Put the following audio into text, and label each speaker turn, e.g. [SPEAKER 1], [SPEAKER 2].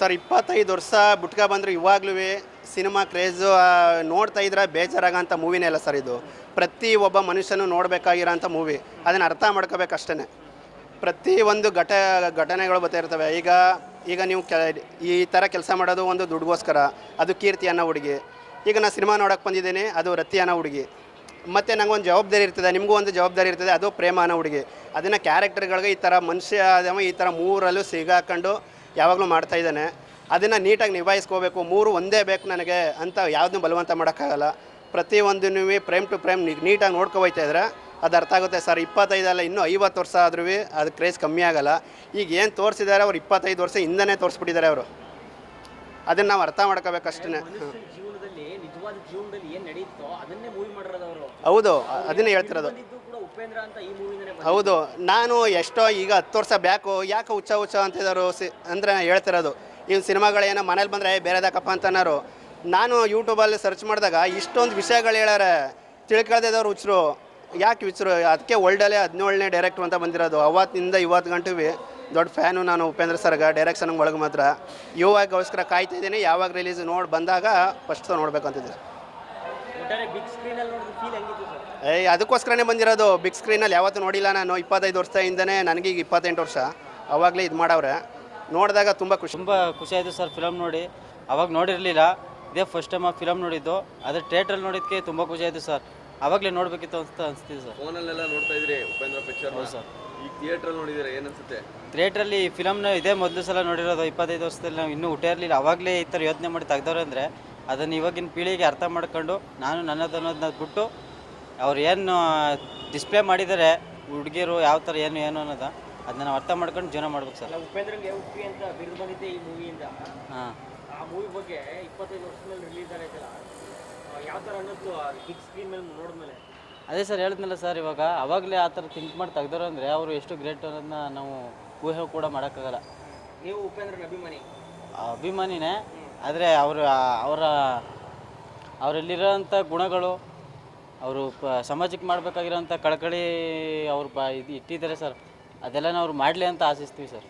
[SPEAKER 1] Sir, ಇಪ್ಪತ್ತೈದು ವರ್ಷ ಬುಟ್ಕ ಬಂದರು ಇವಾಗ್ಲೂ ಸಿನಿಮಾ ಕ್ರೇಜು ನೋಡ್ತಾ ಇದ್ರೆ ಬೇಜಾರಾಗೋಂಥ ಮೂವಿನೇ ಇಲ್ಲ ಸರ್ ಇದು. ಪ್ರತಿ ಒಬ್ಬ ಮನುಷ್ಯನು ನೋಡಬೇಕಾಗಿರೋಂಥ ಮೂವಿ. ಅದನ್ನು ಅರ್ಥ ಮಾಡ್ಕೋಬೇಕಷ್ಟೇ ಪ್ರತಿ ಒಂದು ಘಟ, ಘಟನೆಗಳು ಬರ್ತಾಯಿರ್ತವೆ ಈಗ ಈಗ ನೀವು ಕೆ, ಈ ಥರ ಕೆಲಸ ಮಾಡೋದು ಒಂದು ದುಡ್ಗೋಸ್ಕರ. ಅದು ಕೀರ್ತಿ ಅನ್ನೋ ಹುಡುಗಿ. ಈಗ ನಾನು ಸಿನಿಮಾ ನೋಡೋಕೆ ಬಂದಿದ್ದೀನಿ, ಅದು ರತಿ ಅನ್ನೋ ಹುಡುಗಿ. ಮತ್ತು ನಂಗೊಂದು ಜವಾಬ್ದಾರಿ ಇರ್ತದೆ, ನಿಮಗೂ ಒಂದು ಜವಾಬ್ದಾರಿ ಇರ್ತದೆ, ಅದು ಪ್ರೇಮ ಅನ್ನೋ ಹುಡುಗಿ. ಅದನ್ನು ಕ್ಯಾರೆಕ್ಟರ್ಗಳಿಗೆ ಈ ಥರ ಮನುಷ್ಯ ಈ ಥರ ಮೂರಲ್ಲೂ ಸಿಗಾಕೊಂಡು ಯಾವಾಗಲೂ ಮಾಡ್ತಾ ಇದ್ದಾನೆ. ಅದನ್ನು ನೀಟಾಗಿ ನಿಭಾಯಿಸ್ಕೋಬೇಕು. ಮೂರು ಒಂದೇ ಬೇಕು ನನಗೆ ಅಂತ ಯಾವುದನ್ನು ಬಲವಂತ ಮಾಡೋಕ್ಕಾಗಲ್ಲ. ಪ್ರತಿಯೊಂದನ್ನು ಪ್ರೇಮ್ ಟು ಪ್ರೇಮ್ ನೀಟಾಗಿ ನೋಡ್ಕೊ ಹೋಯ್ತಾ ಇದ್ರೆ ಅದು ಅರ್ಥ ಆಗುತ್ತೆ. ಸರ್ ಇಪ್ಪತ್ತೈದಲ್ಲ ಇನ್ನೂ ಐವತ್ತು ವರ್ಷ ಆದ್ರೂ ಅದು ಕ್ರೇಜ್ ಕಮ್ಮಿ ಆಗಲ್ಲ. ಈಗ ಏನು ತೋರಿಸಿದ್ದಾರೆ ಅವ್ರು ಇಪ್ಪತ್ತೈದು ವರ್ಷ ಹಿಂದನೇ ತೋರಿಸ್ಬಿಟ್ಟಿದ್ದಾರೆ ಅವರು. ಅದನ್ನು ನಾವು ಅರ್ಥ ಮಾಡ್ಕೋಬೇಕಷ್ಟೇ ಹೌದು ಅದನ್ನೇ ಹೇಳ್ತಿರೋದು.
[SPEAKER 2] ಅಂತ ಈ ಮೂವಿನೇ
[SPEAKER 1] ಹೌದು, ನಾನು ಎಷ್ಟೋ ಈಗ ಹತ್ತು ವರ್ಷ ಬ್ಯಾಕು, ಯಾಕೆ ಹುಚ್ಚ ಹುಚ್ಚ ಅಂತಿದ್ದಾರು ಸಿ, ಅಂದರೆ ಹೇಳ್ತಿರೋದು. ಇವ್ನ ಸಿನಿಮಾಗಳೇನೋ ಮನೇಲಿ ಬಂದರೆ ಬೇರೆದಾಕಪ್ಪ ಅಂತ ಅನ್ನೋರು ನಾನು ಯೂಟ್ಯೂಬಲ್ಲಿ ಸರ್ಚ್ ಮಾಡಿದಾಗ ಇಷ್ಟೊಂದು ವಿಷಯಗಳು ಹೇಳ್ಯಾರೆ. ತಿಳ್ಕೊಳ್ದಿದ್ದವ್ರು ಹುಚ್ಚರು. ಯಾಕೆ ಹುಚ್ಚರು? ಅದಕ್ಕೆ ಒಳ್ಡಲ್ಲೇ ಹದಿನೇಳನೇ ಡೈರೆಕ್ಟ್ರು ಅಂತ ಬಂದಿರೋದು. ಅವತ್ತಿನಿಂದ ಇವತ್ತು ಗಂಟೆವಿ ದೊಡ್ಡ ಫ್ಯಾನು ನಾನು ಉಪೇಂದ್ರ ಸರ್ಗ ಡೈರೆಕ್ಷನ್ ಒಳಗೆ ಮಾತ್ರ. ಇವಾಗೋಸ್ಕರ ಕಾಯ್ತಾ ಇದ್ದೀನಿ. ಯಾವಾಗ ರಿಲೀಸ್ ನೋಡಿ ಬಂದಾಗ ಫಸ್ಟ್ ನೋಡಬೇಕು ಅಂತಿದ್ದೆ ಏಯ್ ಅದಕ್ಕೋಸ್ಕರನೇ ಬಂದಿರೋದು. ಬಿಗ್ ಸ್ಕ್ರೀನಲ್ಲಿ ಯಾವತ್ತೂ ನೋಡಿಲ್ಲ ನಾನು. ಇಪ್ಪತ್ತೈದು ವರ್ಷದಿಂದನೇ ನನಗೆ ಈಗ ಇಪ್ಪತ್ತೆಂಟು ವರ್ಷ. ಅವಾಗಲೇ ಇದು ಮಾಡವ್ರೆ. ನೋಡಿದಾಗ ತುಂಬ ಖುಷಿ.
[SPEAKER 3] ತುಂಬ ಖುಷಿ ಆಯಿತು ಸರ್ ಫಿಲಮ್ ನೋಡಿ. ಅವಾಗ ನೋಡಿರಲಿಲ್ಲ. ಇದೇ ಫಸ್ಟ್ ಟೈಮ್ ಆ ಫಿಲಮ್ ನೋಡಿದ್ದು. ಅದೇ ಥಿಯೇಟ್ರಲ್ಲಿ ನೋಡಿದ್ದಕ್ಕೆ ತುಂಬ ಖುಷಿ ಆಯಿತು ಸರ್. ಅವಾಗಲೇ ನೋಡಬೇಕಿತ್ತು ಅಂತ ಅನಿಸ್ತಿದೆ ಸರ್.
[SPEAKER 4] ಫೋನಲ್ಲೆಲ್ಲ ನೋಡ್ತಾ ಇದ್ರಿ ಉಪೇಂದ್ರ ಪಿಕ್ಚರ್
[SPEAKER 3] ಹೌದು ಸರ್.
[SPEAKER 4] ಈ ಥಿಯೇಟ್ರಲ್ಲಿ ನೋಡಿದರೆ ಏನು ಅನಿಸುತ್ತೆ?
[SPEAKER 3] ಥಿಯೇಟ್ರಲ್ಲಿ ಈ ಫಿಲಮ್ನ ಇದೇ ಮೊದಲು ಸಲ ನೋಡಿರೋದು ಇಪ್ಪತ್ತೈದು ವರ್ಷದಲ್ಲಿ ನಾವು ಇನ್ನೂ ಹುಟ್ಟಿರಲಿಲ್ಲ ಅವಾಗಲೇ ಈ ಥರ ಯೋಚನೆ ಮಾಡಿ ತೆಗ್ದವ್ರು ಅಂದರೆ ಅದನ್ನು ಇವಾಗಿನ ಪೀಳಿಗೆ ಅರ್ಥ ಮಾಡ್ಕೊಂಡು ನಾನು ನನ್ನದನ್ನೋದನ್ನ ಬಿಟ್ಟು ಅವ್ರು ಏನು ಡಿಸ್ಪ್ಲೇ ಮಾಡಿದ್ದಾರೆ ಹುಡುಗಿರು ಯಾವ ಥರ ಏನು ಏನು ಅನ್ನೋದ ಅದನ್ನ ಅರ್ಥ ಮಾಡ್ಕೊಂಡು ಜೀವನ ಮಾಡ್ಬೇಕು ಸರ್.
[SPEAKER 2] ಉಪೇಂದ್ರಗೆ ಉಪ್ಪಿ ಅಂತ ಬಿರುದು ಬಂದಿದ್ದೆ ಈ ಮೂವಿಯಿಂದ
[SPEAKER 3] ಹಾಂ.
[SPEAKER 2] ಆ ಮೂವಿ ಬಗ್ಗೆ ಇಪ್ಪತ್ತೈದು ವರ್ಷದಲ್ಲಿ ರಿಲೀಸ್ ಆಗೈತಲ್ಲ ಯಾವ ಥರ ಅನ್ನೋದು ಬಿಗ್ ಸ್ಕ್ರೀನ್ ಮೇಲೆ ನೋಡಿದ್ಮೇಲೆ?
[SPEAKER 3] ಅದೇ ಸರ್ ಹೇಳಿದ್ನಲ್ಲ ಸರ್ ಇವಾಗ ಅವಾಗಲೇ ಆ ಥರ ಥಿಂಕ್ ಮಾಡಿ ತೆಗ್ದವ್ರು ಅಂದರೆ ಅವರು ಎಷ್ಟು ಗ್ರೇಟ್ ಅನ್ನೋದನ್ನ ನಾವು ಊಹೆ ಕೂಡ ಮಾಡೋಕ್ಕಾಗಲ್ಲ.
[SPEAKER 2] ನೀವು ಉಪೇಂದ್ರನ ಅಭಿಮಾನಿ?
[SPEAKER 3] ಅಭಿಮಾನಿನೇ ಆದರೆ ಅವರ ಅವರ ಅವರಲ್ಲಿರೋಂಥ ಗುಣಗಳು, ಅವರು ಪ ಸಮಾಜಕ್ಕೆ ಮಾಡಬೇಕಾಗಿರೋಂಥ ಕಳಕಳಿ ಅವ್ರು ಬ, ಇದು ಇಟ್ಟಿದ್ದಾರೆ ಸರ್. ಅದೆಲ್ಲ ಅವ್ರು ಮಾಡಲಿ ಅಂತ ಆಶಿಸ್ತೀವಿ ಸರ್.